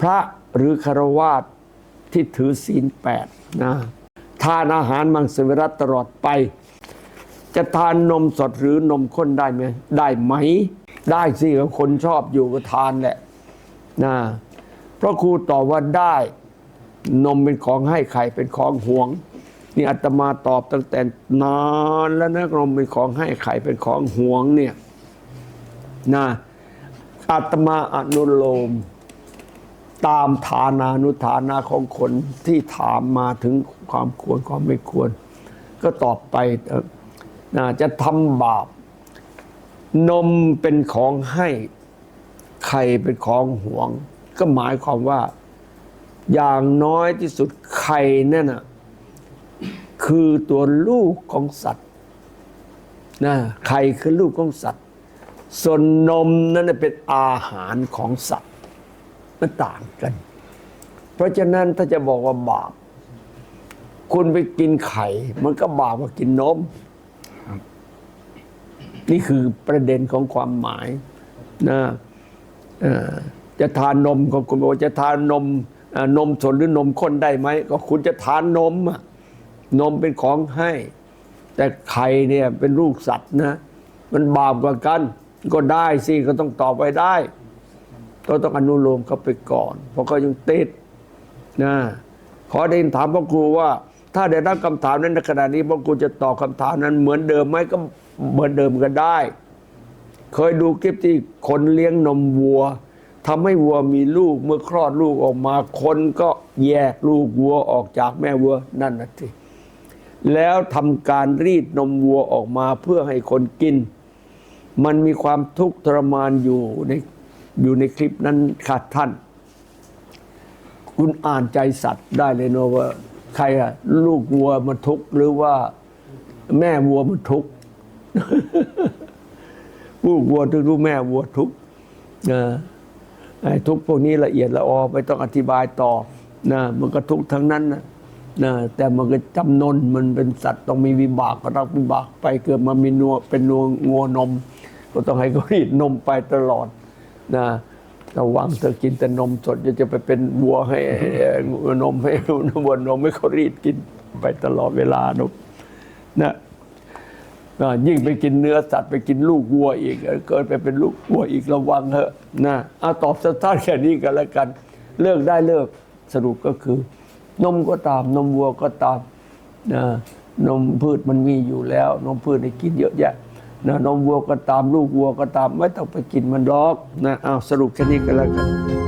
พระหรือคารวาสที่ถือศีลแปดนะทานอาหารมังสวิรัตตลอดไป จะทานนมสดหรือนมข้นได้ไหมได้ไหม ได้สิคนชอบอยู่ก็ทานแหละนะพระครูตอบว่าได้นมเป็นของให้ไข่เป็นของห่วง นี่อาตมาตอบตั้งแต่นานแล้วนะนมเป็นของให้ไข่เป็นของห่วงเนี่ยนะอาตมาอนุโลม ตามฐานานุฐานะของคนที่ถามมาถึงความควรความไม่ควร ก็ตอบไปนะจะทำบาป นมเป็นของให้ไข่เป็นของหวง ก็หมายความว่าอย่างน้อยที่สุดไข่นั่นนะคือตัวลูกของสัตว์นะไข่คือลูกของสัตว์ ส่วนนมนั่นเป็นอาหารของสัตว์ มันต่างกัน เพราะฉะนั้นถ้าจะบอกว่าบาป คุณไปกินไข่ มันก็บาปกว่ากินนมนี่คือประเด็นของความหมายนะเอ่อจะทานนมก็คุณบอกว่าจะทานนมเอ่อนมสดหรือนมข้นได้ไหมก็คุณจะทานนมอะนมเป็นของให้ แต่ไข่เนี่ยเป็นลูกสัตว์นะ มันบาปกว่ากัน ก็ได้สิก็ต้องตอบไปได้ ก็ต้องอนุโลมเขาไปก่อน เพราะเขายังติดนะขอได้ยินถามพ่อครูว่า ถ้าได้รับคำถามนั้นในขณะนี้พ่อครูจะตอบคำถามนั้นเหมือนเดิมไหมก็เหมือนเดิมก็ได้ เคยดูคลิปที่คนเลี้ยงนมวัวทำให้วัวมีลูกเมื่อคลอดลูกออกมา คนก็แยกลูกวัวออกจากแม่วัวนั่นนะสิแล้วทำการรีดนมวัวออกมาเพื่อให้คนกิน มันมีความทุกข์ทรมานอยู่ใน อยู่ในคลิปนั้นค่ะท่าน คุณอ่านใจสัตว์ได้เลยเนอะว่า ใครอะลูกวัวมันทุกหรือว่าแม่วัวมันทุกลูกวัวถึงรู้แม่วัวทุกนะไอ้ทุกพวกนี้ละเอียดละออไม่ต้องอธิบายต่อนะมันก็ทุกทั้งนั้นนะนะแต่มันก็จำนนมันเป็นสัตว์ต้องมีวิบากก็รับวิบากไปเกิดมามีนัวเป็นนัวงัวนม ก็ต้องให้เขารีดนมไปตลอด นะระวังเธอกินแต่นมสดจะไปเป็นวัวให้นมให้วัวนมให้เขารีดกินไปตลอดเวลานุกนะยิ่งไปกินเนื้อสัตว์ไปกินลูกวัวอีก เกิดไปเป็นลูกวัวอีกระวังเถอะนะเอาตอบสั้นๆแค่นี้กันแล้วกัน เลิกได้เลิกสรุปก็คือ นมก็ตาม นมวัวก็ตามนะนมพืชมันมีอยู่แล้ว นมพืชให้กินเยอะแยะ นะนมวัวก็ตามลูกวัวก็ตาม ไม่ต้องไปกินมันดอกนะเอาสรุปแค่นี้ก็แล้วกัน